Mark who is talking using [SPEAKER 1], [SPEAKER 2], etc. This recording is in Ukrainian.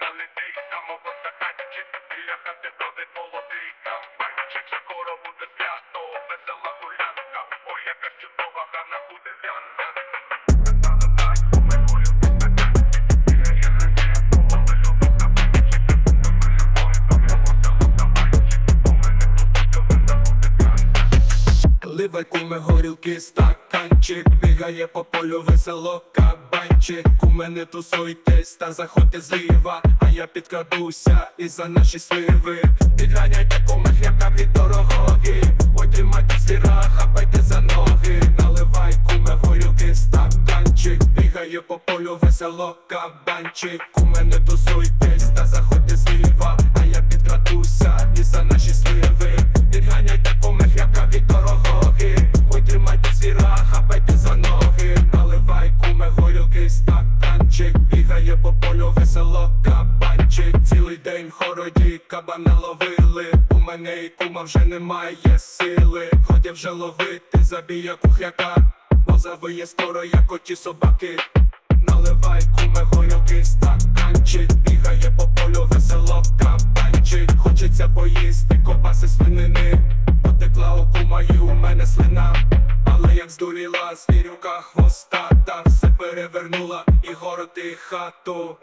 [SPEAKER 1] на людей, самого стаканчик, біля хати бродить молодий камбанчик, скоро буде свято, весела гулянка, ой, яка чудова гарна буде вянка.
[SPEAKER 2] Ливай куме горілки, стаканчик, бігає по полю весело кабанчик. У мене тусуйтесь та заходьте зліва, а я підкрадуся і за наші сливи. Підганяйте куме хлябка від дорогої, ой тримайте звіра, хапайте за ноги. Наливай куме горілки, стаканчик, бігає по полю весело кабанчик. У мене тусуйтесь хороді кабана ловили. У мене і кума вже немає сили. Хотів вже ловити, забія кухляка, бо завиє скоро, як оті собаки. Наливай куме горілки, стаканчик, бігає по полю весело кабанчик. Хочеться поїсти, копаси свинини. Потекла у кума і у мене слина. Але як здуріла звірюка хвоста, та все перевернула і город і хату.